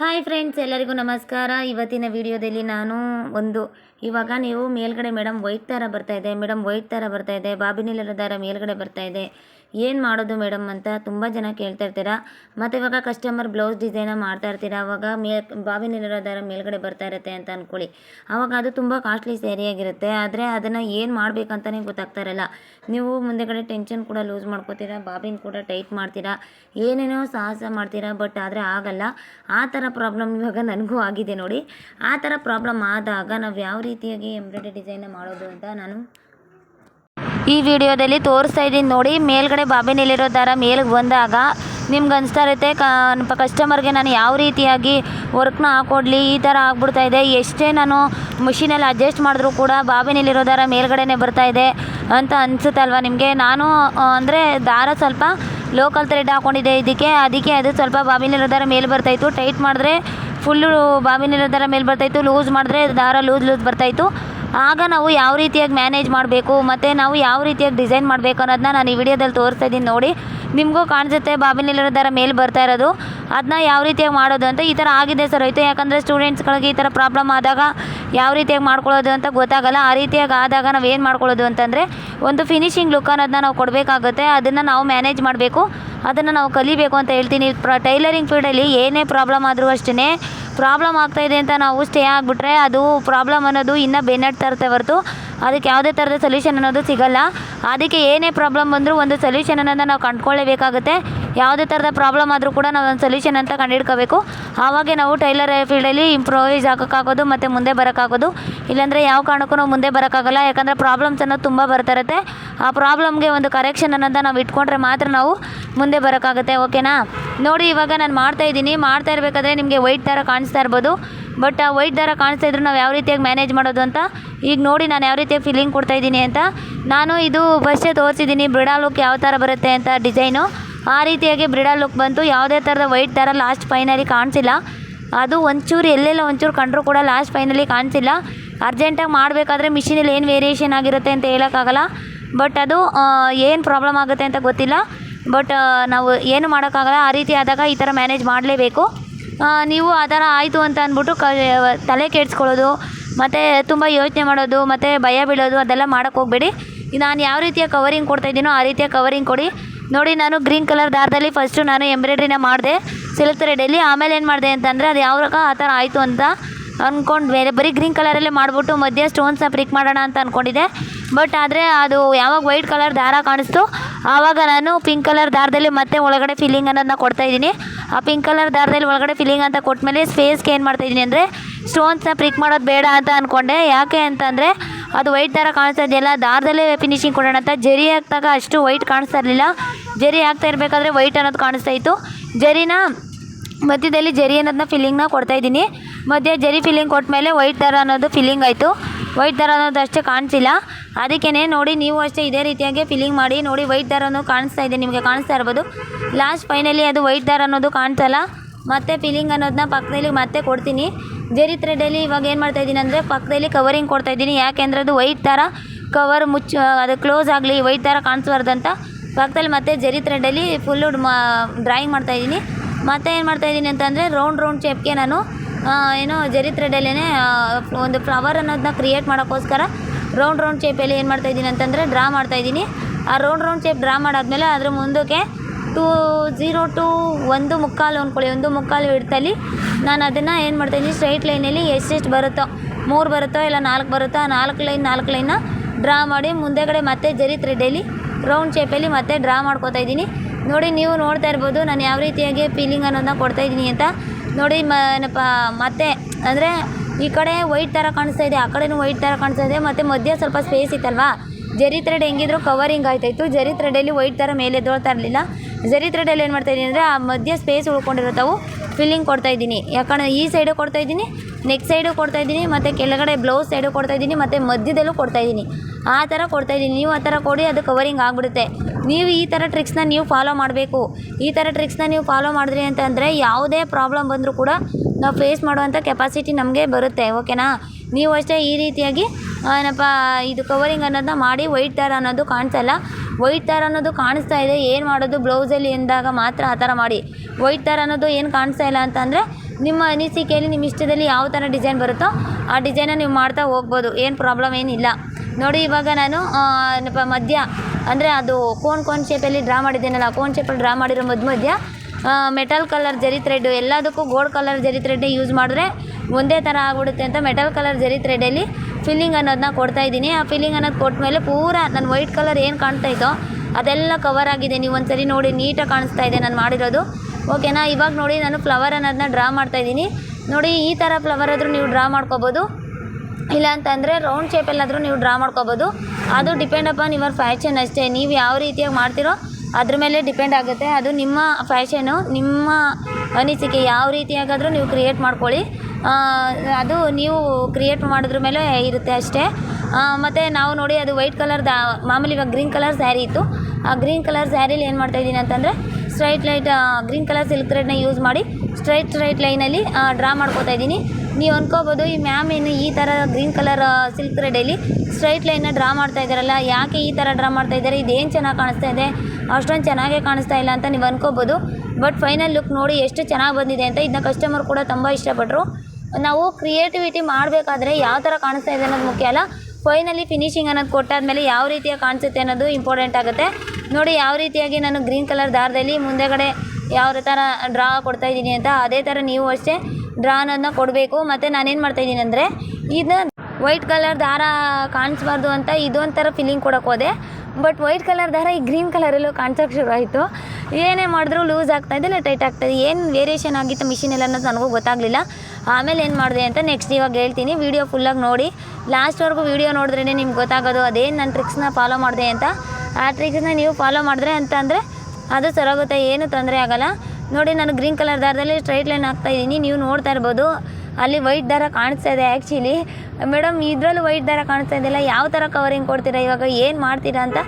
Hi friends ಎಲ್ಲರಿಗೂ ನಮಸ್ಕಾರ. ಇವತ್ತಿನ ವಿಡಿಯೋದಲ್ಲಿ ನಾನು ಒಂದು, ಇವಾಗ ನೀವು ಮೇಲ್ಗಡೆ ಮೇಡಮ್ ವೈಟ್ ಥರ ಬರ್ತಾ ಇದೆ ಮೇಡಮ್ ವೈಟ್ ಥರ ಬರ್ತಾ ಇದೆ ಬಾಬಿನಿಲ್ಲದ ದಾರ ಮೇಲ್ಗಡೆ ಬರ್ತಾ ಇದೆ. ಏನು ಮಾಡೋದು ಮೇಡಮ್ ಅಂತ ತುಂಬ ಜನ ಕೇಳ್ತಾ ಇರ್ತೀರಾ? ಮತ್ತು ಇವಾಗ ಕಸ್ಟಮರ್ ಬ್ಲೌಸ್ ಡಿಸೈನ ಮಾಡ್ತಾ ಇರ್ತೀರ? ಅವಾಗ ಮೇ ಬಾಬಿನಿಲ್ಲದ ದಾರ ಮೇಲ್ಗಡೆ ಬರ್ತಾ ಇರುತ್ತೆ ಅಂತ ಅಂದ್ಕೊಳ್ಳಿ ಆವಾಗ ಅದು ತುಂಬ ಕಾಸ್ಟ್ಲಿ ಸ್ಯಾರಿಯಾಗಿರುತ್ತೆ ಆದರೆ ಅದನ್ನು ಏನು ಮಾಡಬೇಕಂತಲೇ ಗೊತ್ತಾಗ್ತಾ ಇರಲ್ಲ. ನೀವು ಮುಂದೆಗಡೆ ಟೆನ್ಷನ್ ಕೂಡ ಲೂಸ್ ಮಾಡ್ಕೋತೀರಾ? ಬಾಬಿನ ಕೂಡ ಟೈಟ್ ಮಾಡ್ತೀರಾ? ಏನೇನೋ ಸಾಹಸ ಮಾಡ್ತೀರಾ? ಬಟ್ ಆದರೆ ಆಗಲ್ಲ. ಆ ಥರ ಪ್ರಾಬ್ಲಮ್ ಇವಾಗ ನನಗೂ ಆಗಿದೆ ನೋಡಿ. ಆ ಥರ ಪ್ರಾಬ್ಲಮ್ ಆದಾಗ ನಾವು ಯಾವ ರೀತಿಯಾಗಿ ಎಂಬ್ರಾಯ್ಡ್ರಿ ಡಿಸೈನ್ ಮಾಡೋದು ಅಂತ ನಾನು ಈ ವಿಡಿಯೋದಲ್ಲಿ ತೋರಿಸ್ತಾ ಇದ್ದೀನಿ ನೋಡಿ, ಮೇಲ್ಗಡೆ ಬಾಬಿನಲ್ಲಿರೋ ದಾರ ಮೇಲ್ಗೆ ಬಂದಾಗ ನಿಮ್ಗೆ ಅನಿಸ್ತಾ ಇರುತ್ತೆ ಕಸ್ಟಮರ್ಗೆ ನಾನು ಯಾವ ರೀತಿಯಾಗಿ ವರ್ಕ್ನ ಹಾಕೊಡ್ಲಿ, ಈ ಥರ ಆಗ್ಬಿಡ್ತಾ ಇದೆ. ಎಷ್ಟೇ ನಾನು ಮಷಿನಲ್ಲಿ ಅಡ್ಜಸ್ಟ್ ಮಾಡಿದ್ರೂ ಕೂಡ ಬಾಬಿನಲ್ಲಿರೋ ದಾರ ಮೇಲ್ಗಡೆನೇ ಬರ್ತಾ ಇದೆ ಅಂತ ಅನಿಸುತ್ತಲ್ವ ನಿಮಗೆ? ನಾನು ಅಂದರೆ ದಾರ ಸ್ವಲ್ಪ ಲೋಕಲ್ ಥ್ರೆಡ್ ಹಾಕೊಂಡಿದ್ದೆ ಇದಕ್ಕೆ, ಅದಕ್ಕೆ ಅದು ಸ್ವಲ್ಪ ಬಾಬಿನಲ್ಲಿರೋ ದರ ಮೇಲೆ ಬರ್ತಾಯಿತ್ತು ಟೈಟ್ ಮಾಡಿದ್ರೆ ಫುಲ್ಲು ಬಾಬಿನಲ್ಲಿರೋ ದರ ಮೇಲೆ ಬರ್ತಾಯಿತ್ತು ಲೂಸ್ ಮಾಡಿದ್ರೆ ದಾರ ಲೂಸ್ ಲೂಸ್ ಬರ್ತಾಯಿತ್ತು ಆಗ ನಾವು ಯಾವ ರೀತಿಯಾಗಿ ಮ್ಯಾನೇಜ್ ಮಾಡಬೇಕು, ಮತ್ತು ನಾವು ಯಾವ ರೀತಿಯಾಗಿ ಡಿಸೈನ್ ಮಾಡಬೇಕು ಅನ್ನೋದನ್ನ ನಾನು ಈ ವಿಡಿಯೋದಲ್ಲಿ ತೋರಿಸ್ತಾ ಇದ್ದೀನಿ ನೋಡಿ. ನಿಮಗೂ ಕಾಣಿಸುತ್ತೆ ಬಾಬಿನಲ್ಲಿರೋ ದರ ಮೇಲೆ ಬರ್ತಾ ಇರೋದು. ಅದನ್ನ ಯಾವ ರೀತಿಯಾಗಿ ಮಾಡೋದು ಅಂತ ಈ ಥರ ಆಗಿದೆ ಸರ್. ಆಯಿತು, ಯಾಕಂದರೆ ಸ್ಟೂಡೆಂಟ್ಸ್ಗಳಿಗೆ ಈ ಥರ ಪ್ರಾಬ್ಲಮ್ ಆದಾಗ ಯಾವ ರೀತಿಯಾಗಿ ಮಾಡ್ಕೊಳ್ಳೋದು ಅಂತ ಗೊತ್ತಾಗಲ್ಲ. ಆ ರೀತಿಯಾಗಿ ಆದಾಗ ನಾವು ಏನು ಮಾಡ್ಕೊಳ್ಳೋದು ಅಂತಂದರೆ ಒಂದು ಫಿನಿಶಿಂಗ್ ಲುಕ್ ಅನ್ನೋದನ್ನ ನಾವು ಕೊಡಬೇಕಾಗುತ್ತೆ. ಅದನ್ನು ನಾವು ಮ್ಯಾನೇಜ್ ಮಾಡಬೇಕು. ಅದನ್ನು ನಾವು ಕಲಿಬೇಕು ಅಂತ ಹೇಳ್ತೀನಿ. ಪ್ರ ಟೈಲರಿಂಗ್ ಫೀಲ್ಡಲ್ಲಿ ಏನೇ ಪ್ರಾಬ್ಲಮ್ ಆದರೂ ಅಷ್ಟೇ ಪ್ರಾಬ್ಲಮ್ ಆಗ್ತಾಯಿದೆ ಅಂತ ನಾವು ಸ್ಟೇ ಆಗಿಬಿಟ್ರೆ ಅದು ಪ್ರಾಬ್ಲಮ್ ಅನ್ನೋದು ಇನ್ನೂ ಬೆನ್ನಟ್ತಾ ಹೊರತು. ಅದಕ್ಕೆ ಯಾವುದೇ ಥರದ ಸೊಲ್ಯೂಷನ್ ಅನ್ನೋದು ಸಿಗಲ್ಲ. ಅದಕ್ಕೆ ಏನೇ ಪ್ರಾಬ್ಲಮ್ ಬಂದರೂ ಒಂದು ಸೊಲ್ಯೂಷನ್ ಅನ್ನೋದನ್ನ ನಾವು ಕಂಡುಕೊಳ್ಳೇಬೇಕಾಗುತ್ತೆ. ಯಾವುದೇ ಥರದ ಪ್ರಾಬ್ಲಮ್ ಆದರೂ ಕೂಡ ನಾವು ಒಂದು ಸೊಲ್ಯೂಷನ್ ಅಂತ ಕಂಡುಹಿಡ್ಕೋಬೇಕು ಆವಾಗೆ ನಾವು ಟೈಲರ್ ಫೀಲ್ಡಲ್ಲಿ ಇಂಪ್ರೂವೈಸ್ ಆಗೋಕ್ಕಾಗೋದು ಮತ್ತು ಮುಂದೆ ಬರೋಕ್ಕಾಗೋದು. ಇಲ್ಲಾಂದರೆ ಯಾವ ಕಾರಣಕ್ಕೂ ನಾವು ಮುಂದೆ ಬರೋಕ್ಕಾಗಲ್ಲ. ಯಾಕಂದರೆ ಪ್ರಾಬ್ಲಮ್ಸ್ ಅನ್ನೋದು ತುಂಬ ಬರ್ತಾ ಇರುತ್ತೆ. ಆ ಪ್ರಾಬ್ಲಮ್ಗೆ ಒಂದು ಕರೆಕ್ಷನ್ ಅನ್ನೋದನ್ನ ನಾವು ಇಟ್ಕೊಂಡ್ರೆ ಮಾತ್ರ ನಾವು ಮುಂದೆ ಬರೋಕ್ಕಾಗುತ್ತೆ. ಓಕೆನಾ ನೋಡಿ, ಇವಾಗ ನಾನು ಮಾಡ್ತಾ ಇದ್ದೀನಿ. ಮಾಡ್ತಾ ಇರಬೇಕಾದ್ರೆ ನಿಮಗೆ ವೈಟ್ ಥರ ಕಾಣಿಸ್ತಾ ಇರ್ಬೋದು. ಬಟ್ ಆ ವೈಟ್ ದಾರ ಕಾಣಿಸ್ತಾ ಇದ್ರು ನಾವು ಯಾವ ರೀತಿಯಾಗಿ ಮ್ಯಾನೇಜ್ ಮಾಡೋದು ಅಂತ ಈಗ ನೋಡಿ ನಾನು ಯಾವ ರೀತಿಯಾಗಿ ಫೀಲಿಂಗ್ ಕೊಡ್ತಾ ಇದ್ದೀನಿ ಅಂತ. ನಾನು ಇದು ಫಸ್ಟೇ ತೋರಿಸಿದ್ದೀನಿ. ಬ್ರಿಡಾ ಲುಕ್ ಯಾವ ಥರ ಬರುತ್ತೆ ಅಂತ ಡಿಸೈನು ಆ ರೀತಿಯಾಗಿ ಬ್ರಿಡಲ್ ಲುಕ್ ಬಂತು. ಯಾವುದೇ ಥರದ ವೈಟ್ ಥರ ಲಾಸ್ಟ್ ಫೈನಲಿ ಕಾಣಿಸಿಲ್ಲ. ಅದು ಒಂಚೂರು, ಎಲ್ಲೆಲ್ಲ ಒಂಚೂರು ಕಂಡರೂ ಕೂಡ ಲಾಸ್ಟ್ ಫೈನಲಿ ಕಾಣಿಸಿಲ್ಲ. ಅರ್ಜೆಂಟಾಗಿ ಮಾಡಬೇಕಾದ್ರೆ ಮಿಷಿನಲ್ಲಿ ಏನು ವೇರಿಯೇಷನ್ ಆಗಿರುತ್ತೆ ಅಂತ ಹೇಳೋಕ್ಕಾಗಲ್ಲ. ಬಟ್ ಅದು ಏನು ಪ್ರಾಬ್ಲಮ್ ಆಗುತ್ತೆ ಅಂತ ಗೊತ್ತಿಲ್ಲ. ಬಟ್ ನಾವು ಏನು ಮಾಡೋಕ್ಕಾಗಲ್ಲ. ಆ ರೀತಿ ಆದಾಗ ಈ ಥರ ಮ್ಯಾನೇಜ್ ಮಾಡಲೇಬೇಕು. ನೀವು ಆ ಥರ ಆಯಿತು ಅಂತ ಅಂದ್ಬಿಟ್ಟು ಕ, ತಲೆ ಕೆಡಿಸ್ಕೊಳ್ಳೋದು, ಮತ್ತು ತುಂಬ ಯೋಚನೆ ಮಾಡೋದು, ಮತ್ತು ಭಯ ಬೀಳೋದು, ಅದೆಲ್ಲ ಮಾಡೋಕ್ಕೆ ಹೋಗಬೇಡಿ. ನಾನು ಯಾವ ರೀತಿಯ ಕವರಿಂಗ್ ಕೊಡ್ತಾ ಇದ್ದೀನೋ ಆ ರೀತಿಯ ಕವರಿಂಗ್ ಕೊಡಿ. ನೋಡಿ, ನಾನು ಗ್ರೀನ್ ಕಲರ್ ದಾರದಲ್ಲಿ ಫಸ್ಟು ನಾನು ಎಂಬ್ರಾಯ್ಡ್ರಿನ ಮಾಡಿದೆ ಸಿಲ್ಕ್ ಥ್ರೆಡಲ್ಲಿ ಆಮೇಲೆ ಏನು ಮಾಡಿದೆ ಅಂತಂದರೆ, ಅದು ಯಾವಾಗ ಆ ಥರ ಆಯಿತು ಅಂತ ಅಂದ್ಕೊಂಡು ಬೇರೆ ಬರೀ ಗ್ರೀನ್ ಕಲರಲ್ಲೇ ಮಾಡಿಬಿಟ್ಟು ಮಧ್ಯೆ ಸ್ಟೋನ್ಸ್ನ ಪ್ರಿಕ್ ಮಾಡೋಣ ಅಂತ ಅಂದ್ಕೊಂಡಿದ್ದೆ ಬಟ್ ಆದರೆ ಅದು ಯಾವಾಗ ವೈಟ್ ಕಲರ್ ದಾರ ಕಾಣಿಸ್ತು, ಆವಾಗ ನಾನು ಪಿಂಕ್ ಕಲರ್ ದಾರದಲ್ಲಿ ಮತ್ತೆ ಒಳಗಡೆ ಫಿಲ್ಲಿಂಗ್ ಅನ್ನೋದನ್ನ ಕೊಡ್ತಾಯಿದ್ದೀನಿ ಆ ಪಿಂಕ್ ಕಲರ್ ದಾರದಲ್ಲಿ ಒಳಗಡೆ ಫಿಲ್ಲಿಂಗ್ ಅಂತ ಕೊಟ್ಟಮೇಲೆ ಸ್ಪೇಸ್ಗೆ ಏನು ಮಾಡ್ತಾಯಿದ್ದೀನಿ ಅಂದರೆ ಸ್ಟೋನ್ಸ್ನ ಪ್ರಿಕ್ ಮಾಡೋದು ಬೇಡ ಅಂತ ಅಂದ್ಕೊಂಡೆ ಯಾಕೆ ಅಂತಂದರೆ, ಅದು ವೈಟ್ ಥರ ಕಾಣಿಸ್ತಾ ಇದೆಯಲ್ಲ, ದಾರದಲ್ಲೇ ಫಿನಿಶಿಂಗ್ ಕೊಡೋಣ ಅಂತ. ಜರಿ ಹಾಕಿದಾಗ ಅಷ್ಟು ವೈಟ್ ಕಾಣಿಸ್ತಾ ಇರಲಿಲ್ಲ. ಜರಿ ಆಗ್ತಾ ಇರಬೇಕಾದ್ರೆ ವೈಟ್ ಅನ್ನೋದು ಕಾಣಿಸ್ತಾ ಇತ್ತು. ಜರಿನ ಮಧ್ಯದಲ್ಲಿ ಜರಿ ಅನ್ನೋದನ್ನ ಫಿಲ್ಲಿಂಗ್ನ ಕೊಡ್ತಾಯಿದ್ದೀನಿ ಮಧ್ಯೆ ಜರಿ ಫಿಲ್ಲಿಂಗ್ ಕೊಟ್ಟಮೇಲೆ ವೈಟ್ ಥರ ಅನ್ನೋದು ಫಿಲ್ಲಿಂಗ್ ಆಯಿತು. ವೈಟ್ ಥರ ಅನ್ನೋದು ಅಷ್ಟೇ ಕಾಣಿಸಿಲ್ಲ. ಅದಕ್ಕೇ ನೋಡಿ ನೀವು ಅಷ್ಟೇ ಇದೇ ರೀತಿಯಾಗಿ ಫಿಲ್ಲಿಂಗ್ ಮಾಡಿ ನೋಡಿ ವೈಟ್ ಅನ್ನೋದು ಕಾಣಿಸ್ತಾ ಇದೆ, ನಿಮಗೆ ಕಾಣಿಸ್ತಾ ಇರ್ಬೋದು. ಲಾಸ್ಟ್ ಫೈನಲಿ ಅದು ವೈಟ್ ಥರ ಅನ್ನೋದು ಕಾಣಿಸಲ್ಲ ಮತ್ತೆ ಫಿಲ್ಲಿಂಗ್ ಅನ್ನೋದನ್ನ ಪಕ್ಕದಲ್ಲಿ ಮತ್ತೆ ಕೊಡ್ತೀನಿ. ಜರಿ ಥ್ರೆಡಲ್ಲಿ ಇವಾಗ ಏನು ಮಾಡ್ತಾ ಇದ್ದೀನಿ ಅಂದರೆ ಪಕ್ಕದಲ್ಲಿ ಕವರಿಂಗ್ ಕೊಡ್ತಾ ಇದ್ದೀನಿ. ಯಾಕೆಂದರೆ ಅದು ವೈಟ್ ಥರ ಕವರ್ ಮುಚ್ಚ, ಅದು ಕ್ಲೋಸ್ ಆಗಲಿ ವೈಟ್ ಥರ ಕಾಣಿಸ್ಬಾರ್ದಂತ ಪಕ್ಕದಲ್ಲಿ ಮತ್ತೆ ಜರಿ ಥ್ರೆಡಲ್ಲಿ ಫುಲ್ಲು ಡ್ರಾಯಿಂಗ್ ಮಾಡ್ತಾಯಿದ್ದೀನಿ ಮತ್ತೆ ಏನು ಮಾಡ್ತಾಯಿದ್ದೀನಿ ಅಂತಂದರೆ ರೌಂಡ್ ರೌಂಡ್ ಶೇಪ್ಗೆ ನಾನು ಏನೋ ಜರಿ ಥ್ರೆಡಲ್ಲೇ ಒಂದು ಫ್ಲವರ್ ಅನ್ನೋದನ್ನ ಕ್ರಿಯೇಟ್ ಮಾಡೋಕ್ಕೋಸ್ಕರ ರೌಂಡ್ ರೌಂಡ್ ಶೇಪಲ್ಲಿ ಏನು ಮಾಡ್ತಾಯಿದ್ದೀನಿ ಅಂತಂದರೆ ಡ್ರಾ ಮಾಡ್ತಾಯಿದ್ದೀನಿ ಆ ರೌಂಡ್ ರೌಂಡ್ ಶೇಪ್ ಡ್ರಾ ಮಾಡಾದ್ಮೇಲೆ ಅದ್ರ ಮುಂದಕ್ಕೆ ಟೂ ಝೀರೋ ಟು ಒಂದು ಮುಕ್ಕಾಲು ಅಂದ್ಕೊಳ್ಳಿ ಒಂದು ಮುಕ್ಕಾಲು ಹಿಡ್ತಲ್ಲಿ ನಾನು ಅದನ್ನು ಏನು ಮಾಡ್ತಾಯಿದ್ದೀನಿ ಸ್ಟ್ರೈಟ್ ಲೈನಲ್ಲಿ ಎಷ್ಟೆಷ್ಟು ಬರುತ್ತೋ, ಮೂರು ಬರುತ್ತೋ ಇಲ್ಲ ನಾಲ್ಕು ಬರುತ್ತೋ, ಆ ನಾಲ್ಕು ಲೈನ್ ನಾಲ್ಕು ಲೈನ್ನ ಡ್ರಾ ಮಾಡಿ ಮುಂದೆಗಡೆ ಮತ್ತೆ ಜರಿ ಥ್ರೆಡಲ್ಲಿ ರೌಂಡ್ ಶೇಪಲ್ಲಿ ಮತ್ತೆ ಡ್ರಾ ಮಾಡ್ಕೋತಾ ಇದ್ದೀನಿ. ನೋಡಿ, ನೀವು ನೋಡ್ತಾ ಇರ್ಬೋದು ನಾನು ಯಾವ ರೀತಿಯಾಗಿ ಫೀಲಿಂಗ್ ಅನ್ನೋದನ್ನ ಕೊಡ್ತಾ ಇದ್ದೀನಿ ಅಂತ. ನೋಡಿ ಏನಪ್ಪ, ಮತ್ತೆ, ಅಂದರೆ ಈ ಕಡೆ ವೈಟ್ ಥರ ಕಾಣಿಸ್ತಾ ಇದೆ, ಆ ಕಡೆನೂ ವೈಟ್ ಥರ ಕಾಣಿಸ್ತಾ ಇದೆ, ಮತ್ತು ಮಧ್ಯೆ ಸ್ವಲ್ಪ ಸ್ಪೇಸ್ ಇತ್ತಲ್ವಾ? ಜರಿ ಥ್ರೆಡ್ ಹೆಂಗಿದ್ರು ಕವರಿಂಗ್ ಆಯ್ತಾಯಿತ್ತು ಜರಿ ಥ್ರೆಡಲ್ಲಿ ವೈಟ್ ಥರ ಮೇಲೆ ಎದ್ದೋಳ್ತಾ ಇರಲಿಲ್ಲ. ಜರಿ ಥ್ರೆಡಲ್ಲಿ ಏನು ಮಾಡ್ತಾಯಿದ್ದೀನಿ ಅಂದರೆ ಆ ಮಧ್ಯ ಸ್ಪೇಸ್ ಉಳ್ಕೊಂಡಿರೋತಾವು ಫಿಲ್ಲಿಂಗ್ ಕೊಡ್ತಾಯಿದ್ದೀನಿ ಯಾಕಂದರೆ ಈ ಸೈಡು ಕೊಡ್ತಾಯಿದ್ದೀನಿ ನೆಕ್ ಸೈಡು ಕೊಡ್ತಾಯಿದ್ದೀನಿ ಮತ್ತು ಕೆಳಗಡೆ ಬ್ಲೌಸ್ ಸೈಡು ಕೊಡ್ತಾಯಿದ್ದೀನಿ ಮತ್ತು ಮಧ್ಯದಲ್ಲೂ ಕೊಡ್ತಾ ಇದ್ದೀನಿ ಆ ಥರ ಕೊಡ್ತಾಯಿದ್ದೀನಿ ನೀವು ಆ ಥರ ಕೊಡಿ, ಅದು ಕವರಿಂಗ್ ಆಗಿಬಿಡುತ್ತೆ. ನೀವು ಈ ಥರ ಟ್ರಿಕ್ಸ್ನ ನೀವು ಫಾಲೋ ಮಾಡಬೇಕು. ಈ ಥರ ಟ್ರಿಕ್ಸ್ನ ನೀವು ಫಾಲೋ ಮಾಡಿದ್ರಿ ಅಂತಂದರೆ ಯಾವುದೇ ಪ್ರಾಬ್ಲಮ್ ಬಂದರೂ ಕೂಡ ನಾವು ಫೇಸ್ ಮಾಡುವಂಥ ಕೆಪಾಸಿಟಿ ನಮಗೆ ಬರುತ್ತೆ ಓಕೆನಾ ನೀವು ಅಷ್ಟೇ ಈ ರೀತಿಯಾಗಿ ಏನಪ್ಪ, ಇದು ಕವರಿಂಗ್ ಅನ್ನೋದನ್ನ ಮಾಡಿ ವೈಟ್ ಥರ ಅನ್ನೋದು ಕಾಣಿಸಲ್ಲ ವೈಟ್ ಥರ ಅನ್ನೋದು ಕಾಣಿಸ್ತಾ ಇದೆ, ಏನು ಮಾಡೋದು ಬ್ಲೌಸಲ್ಲಿ ಎಂದಾಗ ಮಾತ್ರ ಆ ಥರ ಮಾಡಿ. ವೈಟ್ ಥರ ಅನ್ನೋದು ಏನು ಕಾಣಿಸ್ತಾ ಇಲ್ಲ ಅಂತಂದರೆ ನಿಮ್ಮ ಅನಿಸಿಕೆಯಲ್ಲಿ, ನಿಮ್ಮ ಇಷ್ಟದಲ್ಲಿ ಯಾವ ಥರ ಡಿಸೈನ್ ಬರುತ್ತೋ ಆ ಡಿಸೈನ ನೀವು ಮಾಡ್ತಾ ಹೋಗ್ಬೋದು, ಏನು ಪ್ರಾಬ್ಲಮ್ ಏನಿಲ್ಲ. ನೋಡಿ, ಇವಾಗ ನಾನು ಏನಪ್ಪ, ಮಧ್ಯ, ಅಂದರೆ ಅದು ಕೋನ್ ಕೋನ್ ಶೇಪಲ್ಲಿ ಡ್ರಾ ಮಾಡಿದ್ದೇನಲ್ಲ ಕೋನ್ ಶೇಪಲ್ಲಿ ಡ್ರಾ ಮಾಡಿರೋ ಮಧ್ಯ ಮಧ್ಯ ಮೆಟಲ್ ಕಲರ್ ಜರಿ ಥ್ರೆಡ್ಡು ಎಲ್ಲದಕ್ಕೂ ಗೋಲ್ಡ್ ಕಲರ್ ಜರಿ ಥ್ರೆಡ್ಡೇ ಯೂಸ್ ಮಾಡಿದ್ರೆ ಒಂದೇ ಥರ ಆಗ್ಬಿಡುತ್ತೆ ಅಂತ ಮೆಟಲ್ ಕಲರ್ ಜರಿ ಥ್ರೆಡಲ್ಲಿ ಫಿಲ್ಲಿಂಗ್ ಅನ್ನೋದನ್ನ ಕೊಡ್ತಾ ಇದ್ದೀನಿ. ಆ ಫಿಲ್ಲಿಂಗ್ ಅನ್ನೋದು ಕೊಟ್ಟ ಮೇಲೆ ಪೂರ ನನ್ನ ವೈಟ್ ಕಲರ್ ಏನು ಕಾಣ್ತಾ ಇದ್ದೋ ಅದೆಲ್ಲ ಕವರ್ ಆಗಿದೆ. ನೀವು ಒಂದ್ಸರಿ ನೋಡಿ ನೀಟಾಗಿ ಕಾಣಿಸ್ತಾ ಇದೆ ನಾನು ಮಾಡಿರೋದು. ಓಕೆನಾ ಇವಾಗ ನೋಡಿ ನಾನು ಫ್ಲವರ್ ಅನ್ನೋದನ್ನ ಡ್ರಾ ಮಾಡ್ತಾ ಇದ್ದೀನಿ. ನೋಡಿ, ಈ ಥರ ಫ್ಲವರ್ ಆದರೂ ನೀವು ಡ್ರಾ ಮಾಡ್ಕೋಬೋದು. ಇಲ್ಲ ಅಂತಂದರೆ ರೌಂಡ್ ಶೇಪಲ್ಲಾದರೂ ನೀವು ಡ್ರಾ ಮಾಡ್ಕೋಬೋದು. ಅದು ಡಿಪೆಂಡ್ ಅಪಾನ್ ಯುವರ್ ಫ್ಯಾಷನ್ ಅಷ್ಟೇ. ನೀವು ಯಾವ ರೀತಿಯಾಗಿ ಮಾಡ್ತೀರೋ ಅದ್ರ ಮೇಲೆ ಡಿಪೆಂಡ್ ಆಗುತ್ತೆ. ಅದು ನಿಮ್ಮ ಫ್ಯಾಷನು ನಿಮ್ಮ ಅನಿಸಿಕೆ. ಯಾವ ರೀತಿಯಾಗಾದರೂ ನೀವು ಕ್ರಿಯೇಟ್ ಮಾಡ್ಕೊಳ್ಳಿ. ಅದು ನೀವು ಕ್ರಿಯೇಟ್ ಮಾಡಿದ್ರ ಮೇಲೆ ಇರುತ್ತೆ ಅಷ್ಟೇ. ಮತ್ತು ನಾವು ನೋಡಿ ಅದು ವೈಟ್ ಕಲರ್ ದಾ, ಮಾಮೂಲಿ ಇವಾಗ ಗ್ರೀನ್ ಕಲರ್ ಸ್ಯಾರಿ ಇತ್ತು. ಆ ಗ್ರೀನ್ ಕಲರ್ ಸ್ಯಾರಿಲಿ ಏನು ಮಾಡ್ತಾಯಿದ್ದೀನಿ ಅಂತಂದರೆ straight light green colour silk ಥ್ರೆಡ್ನ ಯೂಸ್ ಮಾಡಿ ಸ್ಟ್ರೈಟ್ ಸ್ಟ್ರೈಟ್ ಲೈನಲ್ಲಿ ಡ್ರಾ ಮಾಡ್ಕೋತಾ ಇದ್ದೀನಿ. ನೀವು ಅನ್ಕೋಬೋದು, ಈ ಮ್ಯಾಮ್ ಏನು ಈ ಥರ ಗ್ರೀನ್ ಕಲರ್ ಸಿಲ್ಕ್ ಥ್ರೆಡಲ್ಲಿ ಸ್ಟ್ರೈಟ್ ಲೈನ್ನ ಡ್ರಾ ಮಾಡ್ತಾ ಇದ್ದಾರಲ್ಲ, ಯಾಕೆ ಈ ಥರ ಡ್ರಾ ಮಾಡ್ತಾ ಇದ್ದಾರೆ? ಇದೇನು ಚೆನ್ನಾಗಿ ಕಾಣಿಸ್ತಾ ಇದೆ? ಅಷ್ಟೊಂದು ಚೆನ್ನಾಗೇ ಕಾಣಿಸ್ತಾ ಇಲ್ಲ ಅಂತ ನೀವು ಅನ್ಕೋಬೋದು. ಬಟ್ ಫೈನಲ್ ಲುಕ್ ನೋಡಿ ಎಷ್ಟು ಚೆನ್ನಾಗಿ ಬಂದಿದೆ ಅಂತ. ಇದನ್ನ ಕಸ್ಟಮರ್ ಕೂಡ ತುಂಬ ಇಷ್ಟಪಟ್ಟರು ನಾವು ಕ್ರಿಯೇಟಿವಿಟಿ ಮಾಡಬೇಕಾದ್ರೆ ಯಾವ ಥರ ಕಾಣಿಸ್ತಾ ಇದೆ ಅನ್ನೋದು ಮುಖ್ಯ ಅಲ್ಲ? ಫೈನಲಿ ಫಿನಿಶಿಂಗ್ ಅನ್ನೋದು ಕೊಟ್ಟಾದ್ಮೇಲೆ ಯಾವ ರೀತಿಯಾಗಿ ಕಾಣಿಸುತ್ತೆ ಅನ್ನೋದು ಇಂಪಾರ್ಟೆಂಟ್ ಆಗುತ್ತೆ. ನೋಡಿ ಯಾವ ರೀತಿಯಾಗಿ ನಾನು ಗ್ರೀನ್ ಕಲರ್ ದಾರದಲ್ಲಿ ಮುಂದೆಗಡೆ ಯಾವ ಥರ ಡ್ರಾ ಕೊಡ್ತಾ ಇದ್ದೀನಿ ಅಂತ ಅದೇ ಥರ ನೀವು ಅಷ್ಟೇ ಡ್ರಾ ಅನ್ನೋದನ್ನ ಕೊಡಬೇಕು. ಮತ್ತು ನಾನೇನು ಮಾಡ್ತಾ ಇದ್ದೀನಿ ಅಂದರೆ, ಇದನ್ನ ವೈಟ್ ಕಲರ್ ದಾರ ಕಾಣಿಸ್ಬಾರ್ದು ಅಂತ ಇದೊಂಥರ ಫೀಲಿಂಗ್ ಕೊಡೋಕ್ಕೆ ಹೋದೆ. ಬಟ್ ವೈಟ್ ಕಲರ್ ದಾರ ಈ ಗ್ರೀನ್ ಕಲರಲ್ಲೂ ಕಾಣಿಸೋಕೆ ಶುರು ಆಯಿತು. ಏನೇ ಮಾಡಿದ್ರು ಲೂಸ್ ಆಗ್ತಾಯಿದೆ ಇಲ್ಲ ಟೈಟ್ ಇದೆ. ಏನು ವೇರಿಯೇಷನ್ ಆಗಿತ್ತು ಮಿಷಿನ್ ಎಲ್ಲ ನನಗೂ ಗೊತ್ತಾಗಲಿಲ್ಲ. ಆಮೇಲೆ ಏನು ಮಾಡಿದೆ ಅಂತ ನೆಕ್ಸ್ಟ್ ಇವಾಗ ಹೇಳ್ತೀನಿ. ವೀಡಿಯೋ ಫುಲ್ಲಾಗಿ ನೋಡಿ. ಲಾಸ್ಟ್ವರೆಗೂ ವೀಡಿಯೋ ನೋಡಿದ್ರೇ ನಿಮ್ಗೆ ಗೊತ್ತಾಗೋದು. ಅದೇನು ನನ್ನ ಟ್ರಿಕ್ಸ್ನ ಫಾಲೋ ಮಾಡಿದೆ ಅಂತ. ಆ ಟ್ರಿಕ್ಸ್ನ ನೀವು ಫಾಲೋ ಮಾಡಿದ್ರೆ ಅಂತ ಅಂದರೆ ಅದು ಸರೋಗುತ್ತೆ. ಏನು ತೊಂದರೆ ಆಗಲ್ಲ. ನೋಡಿ ನಾನು ಗ್ರೀನ್ ಕಲರ್ ದಾರದಲ್ಲಿ ಸ್ಟ್ರೈಟ್ ಲೈನ್ ಹಾಕ್ತಾ ಇದ್ದೀನಿ ನೀವು ನೋಡ್ತಾ ಇರ್ಬೋದು. ಅಲ್ಲಿ ವೈಟ್ ದಾರ ಕಾಣಿಸ್ತಾ ಇದೆ ಆ್ಯಕ್ಚುಲಿ ಮೇಡಮ್, ಇದರಲ್ಲೂ ವೈಟ್ ದಾರ ಕಾಣಿಸ್ತಾ ಇದೆಯಲ್ಲ ಯಾವ ಥರ ಕವರಿಂಗ್ ಕೊಡ್ತೀರಾ ಇವಾಗ? ಏನು ಮಾಡ್ತೀರಾ ಅಂತ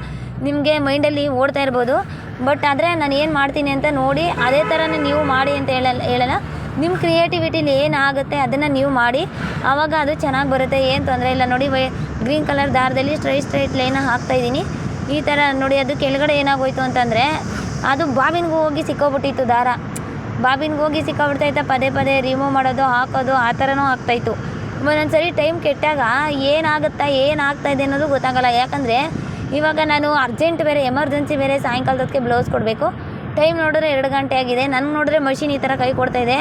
ನಿಮಗೆ ಮೈಂಡಲ್ಲಿ ಓಡ್ತಾ ಇರ್ಬೋದು. ಬಟ್ ಆದರೆ ನಾನು ಏನು ಮಾಡ್ತೀನಿ ಅಂತ ನೋಡಿ, ಅದೇ ಥರನೇ ನೀವು ಮಾಡಿ ಅಂತ ಹೇಳಲ್ಲ ಹೇಳಲ್ಲ. ನಿಮ್ಮ ಕ್ರಿಯೇಟಿವಿಟಿಲಿ ಏನಾಗುತ್ತೆ ಅದನ್ನು ನೀವು ಮಾಡಿ. ಆವಾಗ ಅದು ಚೆನ್ನಾಗಿ ಬರುತ್ತೆ, ಏನು ತೊಂದರೆ ಇಲ್ಲ. ನೋಡಿ, ವೈ ಗ್ರೀನ್ ಕಲರ್ ದಾರದಲ್ಲಿ ಸ್ಟ್ರೈಟ್ ಸ್ಟ್ರೈಟ್ ಲೈನ ಹಾಕ್ತಾಯಿದ್ದೀನಿ ಈ ಥರ ನೋಡಿ, ಅದು ಕೆಳಗಡೆ ಏನಾಗೋಯ್ತು ಅಂತಂದರೆ, ಅದು ಬಾವಿನಿಗೂ ಹೋಗಿ ಸಿಕ್ಕೋಬಿಟ್ಟಿತ್ತು ದಾರ. ಬಾಬಿನ್ಗೆ ಹೋಗಿ ಸಿಕ್ಕಾಬಿಡ್ತೈತೆ. ಪದೇ ಪದೇ ರಿಮೂವ್ ಮಾಡೋದು, ಹಾಕೋದು, ಆ ಥರನೂ ಆಗ್ತಾಯಿತ್ತು. ಒಂದೊಂದು ಸರಿ ಟೈಮ್ ಕೆಟ್ಟಾಗ ಏನಾಗುತ್ತಾ ಏನಾಗ್ತಾ ಇದೆ ಅನ್ನೋದು ಗೊತ್ತಾಗಲ್ಲ. ಯಾಕಂದರೆ ಇವಾಗ ನಾನು ಅರ್ಜೆಂಟ್ ಬೇರೆ ಎಮರ್ಜೆನ್ಸಿ ಬೇರೆ ಸಾಯಂಕಾಲದಕ್ಕೆ ಬ್ಲೌಸ್ ಕೊಡಬೇಕು. ಟೈಮ್ ನೋಡಿದ್ರೆ ಎರಡು ಗಂಟೆ ಆಗಿದೆ. ನನಗೆ ನೋಡಿದ್ರೆ ಮಷಿನ್ ಈ ಥರ ಕೈ ಕೊಡ್ತಾ ಇದೆ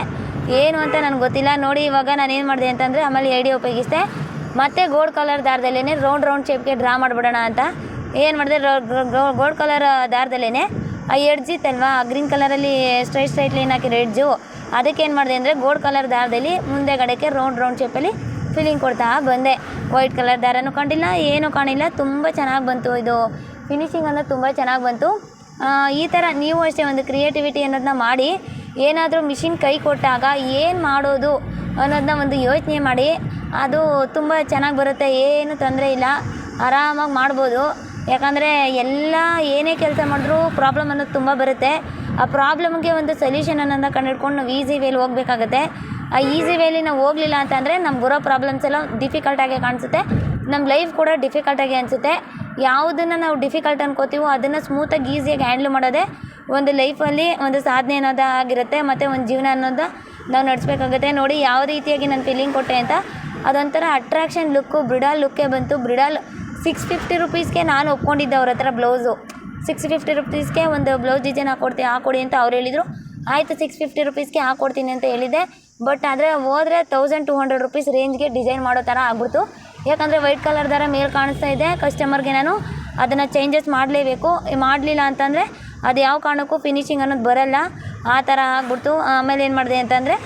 ಏನು ಅಂತ ನನಗೆ ಗೊತ್ತಿಲ್ಲ. ನೋಡಿ ಇವಾಗ ನಾನು ಏನು ಮಾಡಿದೆ ಅಂತಂದರೆ ಆಮೇಲೆ ಐಡಿಯಾ ಉಪಯೋಗಿಸಿದೆ. ಮತ್ತೆ ಗೋಲ್ಡ್ ಕಲರ್ ದಾರದಲ್ಲೇ ರೌಂಡ್ ರೌಂಡ್ ಶೇಪ್ಗೆ ಡ್ರಾ ಮಾಡಿಬಿಡೋಣ ಅಂತ. ಏನು ಮಾಡಿದೆ? ಗೋಲ್ಡ್ ಕಲರ್ ದಾರದಲ್ಲೇ ಆ ಎಡ್ಜ್ ಇತ್ತಲ್ವಾ ಗ್ರೀನ್ ಕಲರಲ್ಲಿ ಸ್ಟ್ರೈಟ್ ಸ್ಟ್ರೈಟ್ ಲೈನ್ ಹಾಕಿರೋ ಎಡ್ಜು ಅದಕ್ಕೆ ಏನು ಮಾಡಿದೆ ಅಂದರೆ ಗೋಲ್ಡ್ ಕಲರ್ ದಾರದಲ್ಲಿ ಮುಂದೆ ಗಡೆಗೆ ರೌಂಡ್ ರೌಂಡ್ ಶೇಪಲ್ಲಿ ಫಿಲ್ಲಿಂಗ್ ಕೊಡ್ತಾ ಬಂದೆ. ವೈಟ್ ಕಲರ್ ದಾರನೂ ಕಾಣಿಲ್ಲ ಏನೂ ಕಾಣಿಲ್ಲ ತುಂಬ ಚೆನ್ನಾಗಿ ಬಂತು ಇದು. ಫಿನಿಶಿಂಗ್ ಅನ್ನೋದು ತುಂಬ ಚೆನ್ನಾಗಿ ಬಂತು. ಈ ಥರ ನೀವು ಅಷ್ಟೇ ಒಂದು ಕ್ರಿಯೇಟಿವಿಟಿ ಅನ್ನೋದನ್ನ ಮಾಡಿ, ಏನಾದರೂ ಮಿಷಿನ್ ಕೈ ಕೊಟ್ಟಾಗ ಏನು ಮಾಡೋದು ಅನ್ನೋದನ್ನ ಒಂದು ಯೋಚನೆ ಮಾಡಿ, ಅದು ತುಂಬ ಚೆನ್ನಾಗಿ ಬರುತ್ತೆ, ಏನು ತೊಂದರೆ ಇಲ್ಲ. ಆರಾಮಾಗಿ ಮಾಡ್ಬೋದು. ಯಾಕಂದರೆ ಎಲ್ಲ ಏನೇ ಕೆಲಸ ಮಾಡಿದ್ರೂ ಪ್ರಾಬ್ಲಮ್ ಅನ್ನೋದು ತುಂಬ ಬರುತ್ತೆ. ಆ ಪ್ರಾಬ್ಲಮ್ಗೆ ಒಂದು ಸೊಲ್ಯೂಷನ್ ಅನ್ನೋದನ್ನು ಕಂಡು ಹಿಡ್ಕೊಂಡು ನಾವು ಈಸಿ ವೇಲಿ ಹೋಗಬೇಕಾಗುತ್ತೆ. ಆ ಈಸಿ ವೇಲಿ ನಾವು ಹೋಗಲಿಲ್ಲ ಅಂತಂದರೆ ನಮ್ಗೆ ಬರೋ ಪ್ರಾಬ್ಲಮ್ಸ್ ಎಲ್ಲ ಡಿಫಿಕಲ್ಟಾಗಿ ಕಾಣಿಸುತ್ತೆ. ನಮ್ಮ ಲೈಫ್ ಕೂಡ ಡಿಫಿಕಲ್ಟಾಗಿ ಅನಿಸುತ್ತೆ. ಯಾವುದನ್ನು ನಾವು ಡಿಫಿಕಲ್ಟ್ ಅನ್ಕೋತೀವೋ ಅದನ್ನು ಸ್ಮೂತಾಗಿ ಈಸಿಯಾಗಿ ಹ್ಯಾಂಡ್ಲ್ ಮಾಡೋದೇ ಒಂದು ಲೈಫಲ್ಲಿ ಒಂದು ಸಾಧನೆ ಅನ್ನೋದು ಆಗಿರುತ್ತೆ. ಮತ್ತು ಒಂದು ಜೀವನ ಅನ್ನೋದು ನಾವು ನಡೆಸ್ಬೇಕಾಗುತ್ತೆ. ನೋಡಿ ಯಾವ ರೀತಿಯಾಗಿ ನಾನು ಫೀಲಿಂಗ್ ಕೊಟ್ಟೆ ಅಂತ. ಅದೊಂಥರ ಅಟ್ರಾಕ್ಷನ್ ಲುಕ್ಕು ಬ್ರಿಡಾಲ್ ಲುಕ್ಕೇ ಬಂತು. ಬ್ರಿಡಾಲ್ ಸಿಕ್ಸ್ ಫಿಫ್ಟಿ ರುಪೀಸ್ಗೆ ನಾನು ಒಪ್ಕೊಂಡಿದ್ದೆ ಅವ್ರ ಹತ್ರ ಬ್ಲೌಸು. ಸಿಕ್ಸ್ ಫಿಫ್ಟಿ ರುಪೀಸ್ಗೆ ಒಂದು ಬ್ಲೌಸ್ ಡಿಸೈನ್ ಹಾಕ್ಕೊಡ್ತೀನಿ ಹಾಕೊಡಿ ಅಂತ ಅವ್ರು ಹೇಳಿದರು. ಆಯಿತು ಸಿಕ್ಸ್ ಫಿಫ್ಟಿ ರುಪೀಸ್ಗೆ ಹಾಕ್ಕೊಡ್ತೀನಿ ಅಂತ ಹೇಳಿದೆ ಬಟ್ ಆದರೆ ಹೋದರೆ ತೌಸಂಡ್ ಟು ಹಂಡ್ರೆಡ್ ರುಪೀಸ್ ರೇಂಜ್ಗೆ ಡಿಸೈನ್ ಮಾಡೋ ಥರ ಆಗ್ಬಿಡ್ತು. ಯಾಕಂದರೆ ವೈಟ್ ಕಲರ್ ಥರ ಮೇಲೆ ಕಾಣಿಸ್ತಾ ಇದೆ ಕಸ್ಟಮರ್ಗೆ ನಾನು ಅದನ್ನು ಚೇಂಜಸ್ ಮಾಡಲೇಬೇಕು. ಮಾಡಲಿಲ್ಲ ಅಂತಂದರೆ ಅದು ಯಾವ ಕಾರಣಕ್ಕೂ ಫಿನಿಶಿಂಗ್ ಅನ್ನೋದು ಬರಲ್ಲ. ಆ ಥರ ಆಗ್ಬಿಡ್ತು. ಆಮೇಲೆ ಏನು ಮಾಡಿದೆ ಅಂತಂದರೆ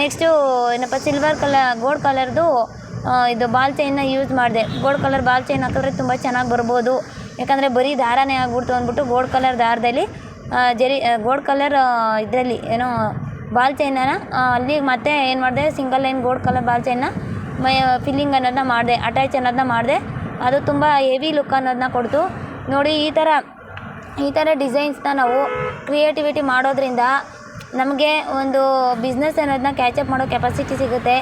ನೆಕ್ಸ್ಟು ಏನಪ್ಪ ಸಿಲ್ವರ್ ಕಲರ್ ಗೋಲ್ಡ್ ಕಲರ್ದು ಇದು ಬಾಲ್ ಚೈನ್ನ ಯೂಸ್ ಮಾಡಿದೆ. ಗೋಲ್ಡ್ ಕಲರ್ ಬಾಲ್ ಚೈನ್ ಹಾಕಿದ್ರೆ ತುಂಬ ಚೆನ್ನಾಗಿ ಬರ್ಬೋದು. ಯಾಕಂದರೆ ಬರೀ ದಾರನೇ ಆಗ್ಬಿಡ್ತು ಅಂದ್ಬಿಟ್ಟು ಗೋಲ್ಡ್ ಕಲರ್ ದಾರದಲ್ಲಿ ಜರಿ ಗೋಲ್ಡ್ ಕಲರ್ ಇದರಲ್ಲಿ ಏನೋ ಬಾಲ್ ಚೈನನ್ನ ಅಲ್ಲಿ ಮತ್ತೆ ಏನು ಮಾಡಿದೆ single line gold colour ball ಚೈನ್ನ ಮೈ ಫಿಲ್ಲಿಂಗ್ ಅನ್ನೋದನ್ನ ಮಾಡಿದೆ ಅಟ್ಯಾಚ್ ಅನ್ನೋದನ್ನ ಮಾಡಿದೆ. ಅದು ತುಂಬ ಹೆವಿ ಲುಕ್ ಅನ್ನೋದನ್ನ ಕೊಡ್ತು. ನೋಡಿ, ಈ ಥರ ಈ ಥರ ಡಿಸೈನ್ಸ್ನ ನಾವು ಕ್ರಿಯೇಟಿವಿಟಿ ಮಾಡೋದ್ರಿಂದ ನಮಗೆ ಒಂದು ಬಿಸ್ನೆಸ್ ಅನ್ನೋದನ್ನ ಕ್ಯಾಚಪ್ ಮಾಡೋ ಕೆಪಾಸಿಟಿ ಸಿಗುತ್ತೆ.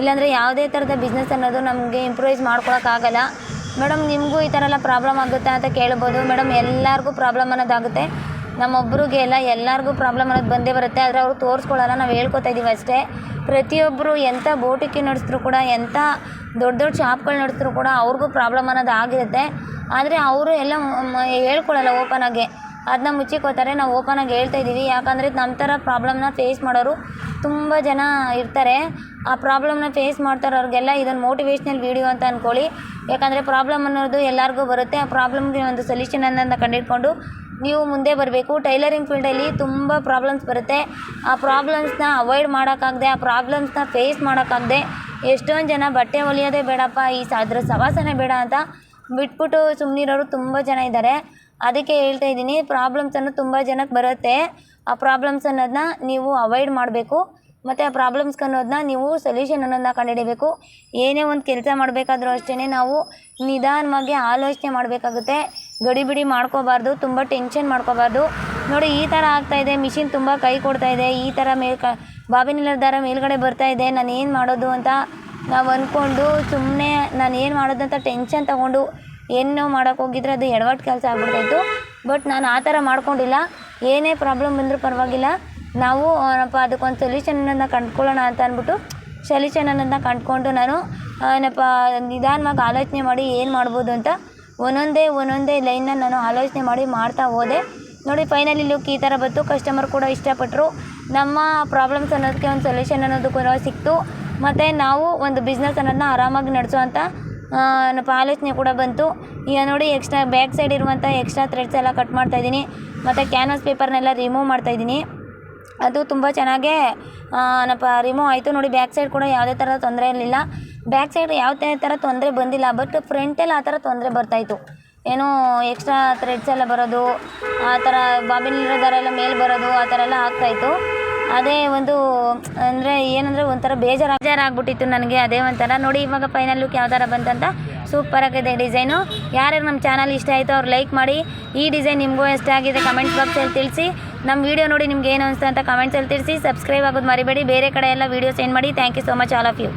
ಇಲ್ಲಾಂದರೆ ಯಾವುದೇ ಥರದ ಬಿಸ್ನೆಸ್ ಅನ್ನೋದು ನಮಗೆ ಇಂಪ್ರೂವೈಸ್ ಮಾಡ್ಕೊಳಕ್ಕಾಗಲ್ಲ ಮೇಡಮ್ ನಿಮಗೂ ಈ ಥರ ಎಲ್ಲ ಪ್ರಾಬ್ಲಮ್ ಆಗುತ್ತಾ ಅಂತ ಕೇಳ್ಬೋದು. ಮೇಡಮ್ ಎಲ್ಲರಿಗೂ ಪ್ರಾಬ್ಲಮ್ ಅನ್ನೋದಾಗುತ್ತೆ. ನಮ್ಮೊಬ್ರಿಗೆ ಎಲ್ಲ ಎಲ್ಲರಿಗೂ ಪ್ರಾಬ್ಲಮ್ ಅನ್ನೋದು ಬಂದೇ ಬರುತ್ತೆ. ಆದರೆ ಅವರು ತೋರಿಸ್ಕೊಳ್ಳಲ್ಲ, ನಾವು ಹೇಳ್ಕೊತಾ ಇದ್ದೀವಿ ಅಷ್ಟೇ. ಪ್ರತಿಯೊಬ್ಬರು ಎಂಥ ಬೋಟಿಕೆ ನಡೆಸಿದ್ರು ಕೂಡ ಎಂಥ ದೊಡ್ಡ ದೊಡ್ಡ ಶಾಪ್ಗಳು ನಡೆಸಿದ್ರು ಕೂಡ ಅವ್ರಿಗೂ ಪ್ರಾಬ್ಲಮ್ ಅನ್ನೋದು ಆಗಿರುತ್ತೆ. ಆದರೆ ಅವರು ಎಲ್ಲ ಹೇಳ್ಕೊಳ್ಳೋಲ್ಲ ಓಪನಾಗೆ ಅದನ್ನ ಮುಚ್ಚಿಕೋತಾರೆ. ನಾವು ಓಪನಾಗಿ ಹೇಳ್ತಾ ಇದ್ದೀವಿ. ಯಾಕಂದರೆ ನಮ್ಮ ಥರ ಪ್ರಾಬ್ಲಮ್ನ ಫೇಸ್ ಮಾಡೋರು ತುಂಬ ಜನ ಇರ್ತಾರೆ. ಆ ಪ್ರಾಬ್ಲಮ್ನ ಫೇಸ್ ಮಾಡ್ತಾರವ್ರಿಗೆಲ್ಲ ಇದೊಂದು ಮೋಟಿವೇಶ್ನಲ್ ವೀಡಿಯೋ ಅಂತ ಅಂದ್ಕೊಳ್ಳಿ ಯಾಕಂದರೆ ಪ್ರಾಬ್ಲಮ್ ಅನ್ನೋದು ಎಲ್ಲರಿಗೂ ಬರುತ್ತೆ. ಆ ಪ್ರಾಬ್ಲಮ್ಗೆ ಒಂದು ಸೊಲ್ಯೂಷನ್ ಅನ್ನೋದನ್ನ ಕಂಡಿಟ್ಕೊಂಡು ನೀವು ಮುಂದೆ ಬರಬೇಕು. ಟೈಲರಿಂಗ್ ಫೀಲ್ಡಲ್ಲಿ ತುಂಬ ಪ್ರಾಬ್ಲಮ್ಸ್ ಬರುತ್ತೆ. ಆ ಪ್ರಾಬ್ಲಮ್ಸ್ನ ಅವಾಯ್ಡ್ ಮಾಡೋಕ್ಕಾಗದೆ, ಆ ಪ್ರಾಬ್ಲಮ್ಸ್ನ ಫೇಸ್ ಮಾಡೋಕ್ಕಾಗದೆ ಎಷ್ಟೊಂದು ಜನ ಬಟ್ಟೆ ಹೊಲಿಯೋದೇ ಬೇಡಪ್ಪ, ಈ ಸಾದ್ರ ಸವಾಸನೆ ಬೇಡ ಅಂತ ಬಿಟ್ಬಿಟ್ಟು ಸುಮ್ಮನಿರೋರು ತುಂಬ ಜನ ಇದ್ದಾರೆ. ಅದಕ್ಕೆ ಹೇಳ್ತಾ ಇದ್ದೀನಿ ಪ್ರಾಬ್ಲಮ್ಸ್ ಅನ್ನೋದು ತುಂಬ ಜನಕ್ಕೆ ಬರುತ್ತೆ. ಆ ಪ್ರಾಬ್ಲಮ್ಸ್ ಅನ್ನೋದನ್ನ ನೀವು ಅವಾಯ್ಡ್ ಮಾಡಬೇಕು. ಮತ್ತು ಆ ಪ್ರಾಬ್ಲಮ್ಸ್ ಅನ್ನೋದನ್ನ ನೀವು ಸೊಲ್ಯೂಷನ್ ಅನ್ನೋದನ್ನ ಕಂಡುಹಿಡಬೇಕು. ಏನೇ ಒಂದು ಕೆಲಸ ಮಾಡಬೇಕಾದ್ರೂ ಅಷ್ಟೇ ನಾವು ನಿಧಾನವಾಗಿ ಆಲೋಚನೆ ಮಾಡಬೇಕಾಗುತ್ತೆ. ಗಡಿಬಿಡಿ ಮಾಡ್ಕೋಬಾರ್ದು, ತುಂಬ ಟೆನ್ಷನ್ ಮಾಡ್ಕೋಬಾರ್ದು. ನೋಡಿ, ಈ ಥರ ಆಗ್ತಾಯಿದೆ ಮಿಷಿನ್ ತುಂಬ ಕೈ ಕೊಡ್ತಾ ಇದೆ. ಈ ಥರ ಮೇಲ್ ಕ ಬಾಬಿನಿಲ್ಲದ ದಾರ ಮೇಲ್ಗಡೆ ಬರ್ತಾ ಇದೆ ನಾನು ಏನು ಮಾಡೋದು ಅಂತ ನಾವು ಅಂದ್ಕೊಂಡು ಸುಮ್ಮನೆ ನಾನು ಏನು ಮಾಡೋದು ಅಂತ ಟೆನ್ಷನ್ ತಗೊಂಡು ಏನು ಮಾಡೋಕ್ಕೆ ಹೋಗಿದ್ರೆ ಅದು ಎಡವಟ್ಟು ಕೆಲಸ ಆಗ್ಬಿಡ್ತಾಯಿತ್ತು. ಬಟ್ ನಾನು ಆ ಥರ ಮಾಡ್ಕೊಂಡಿಲ್ಲ. ಏನೇ ಪ್ರಾಬ್ಲಮ್ ಬಂದರೂ ಪರವಾಗಿಲ್ಲ. ನಾವು, ಏನಪ್ಪ, ಅದಕ್ಕೊಂದು ಸೊಲ್ಯೂಷನ್ ಅನ್ನೋದನ್ನ ಕಂಡ್ಕೊಳ್ಳೋಣ ಅಂತ ಅಂದ್ಬಿಟ್ಟು ಸೊಲ್ಯೂಷನ್ ಅನ್ನೋದನ್ನ ಕಂಡ್ಕೊಂಡು ನಾನು ಏನಪ್ಪ, ನಿಧಾನವಾಗಿ ಆಲೋಚನೆ ಮಾಡಿ ಏನು ಮಾಡ್ಬೋದು ಅಂತ ಒಂದೊಂದೇ ಒಂದೊಂದೇ ಲೈನ್ನ ನಾನು ಆಲೋಚನೆ ಮಾಡಿ ಮಾಡ್ತಾ ಹೋದೆ. ನೋಡಿ ಫೈನಲಿ ಲುಕ್ ಈ ಥರ ಬಂತು. ಕಸ್ಟಮರ್ ಕೂಡ ಇಷ್ಟಪಟ್ಟರು ನಮ್ಮ ಪ್ರಾಬ್ಲಮ್ಸ್ ಅನ್ನೋದಕ್ಕೆ ಒಂದು ಸೊಲ್ಯೂಷನ್ ಅನ್ನೋದು ಕೂಡ ಸಿಕ್ತು. ಮತ್ತು ನಾವು ಒಂದು ಬಿಸ್ನೆಸ್ ಅನ್ನೋದನ್ನ ಆರಾಮಾಗಿ ನಡೆಸೋವಂಥ ಏನಪ್ಪ ಆಲೋಚನೆ ಕೂಡ ಬಂತು. ಈಗ ನೋಡಿ ಎಕ್ಸ್ಟ್ರಾ ಬ್ಯಾಕ್ ಸೈಡ್ ಇರುವಂಥ ಎಕ್ಸ್ಟ್ರಾ ಥ್ರೆಡ್ಸ್ ಎಲ್ಲ ಕಟ್ ಮಾಡ್ತಾ ಇದ್ದೀನಿ. ಮತ್ತು ಕ್ಯಾನ್ವಾಸ್ ಪೇಪರ್ನೆಲ್ಲ ರಿಮೂವ್ ಮಾಡ್ತಾ ಇದ್ದೀನಿ. ಅದು ತುಂಬ ಚೆನ್ನಾಗೇ ಏನಪ್ಪ ರಿಮೂವ್ ಆಯಿತು. ನೋಡಿ ಬ್ಯಾಕ್ ಸೈಡ್ ಕೂಡ ಯಾವುದೇ ಥರ ತೊಂದರೆ ಇರಲಿಲ್ಲ. ಬ್ಯಾಕ್ ಸೈಡ್ ಯಾವುದೇ ಥರ ತೊಂದರೆ ಬಂದಿಲ್ಲ. ಬಟ್ ಫ್ರಂಟಲ್ಲಿ ಆ ಥರ ತೊಂದರೆ ಬರ್ತಾಯಿತ್ತು ಏನೋ ಎಕ್ಸ್ಟ್ರಾ ಥ್ರೆಡ್ಸ್ ಎಲ್ಲ ಬರೋದು, ಆ ಥರ ಬಾಬಿನ ದಾರ ಎಲ್ಲ ಮೇಲೆ ಬರೋದು, ಆ ಥರ ಎಲ್ಲ ಆಗ್ತಾಯಿತ್ತು ಅದೇ ಒಂದು, ಅಂದರೆ ಏನಂದರೆ ಒಂಥರ ಬೇಜಾರು ಬೇಜಾರಾಗ್ಬಿಟ್ಟಿತ್ತು ನನಗೆ ಅದೇ ಒಂಥರ. ನೋಡಿ ಇವಾಗ ಫೈನಲ್ ಲುಕ್ ಯಾವ ಥರ ಬಂತಂತ? ಸೂಪರ್ ಆಗಿದೆ ಡಿಸೈನು ಯಾರ್ಯಾರು ನಮ್ಮ ಚಾನಲ್ ಇಷ್ಟ ಆಯಿತು ಅವ್ರು ಲೈಕ್ ಮಾಡಿ. ಈ ಡಿಸೈನ್ ನಿಮಗೂ ಇಷ್ಟ ಆಗಿದೆ ಕಮೆಂಟ್ ಬಾಕ್ಸಲ್ಲಿ ತಿಳಿಸಿ. ನಮ್ಮ ವಿಡಿಯೋ ನೋಡಿ ನಿಮ್ಗೆ ಏನು ಅನಿಸ್ತು ಅಂತ ಕಮೆಂಟ್ಸಲ್ಲಿ ತಿಳಿಸಿ. ಸಬ್ಸ್ಕ್ರೈಬ್ ಆಗೋದು ಮರಿಬೇಡಿ. ಬೇರೆ ಕಡೆ ಎಲ್ಲ ವೀಡಿಯೋ ಸೆಂಡ್ ಮಾಡಿ. Thank you so much all of you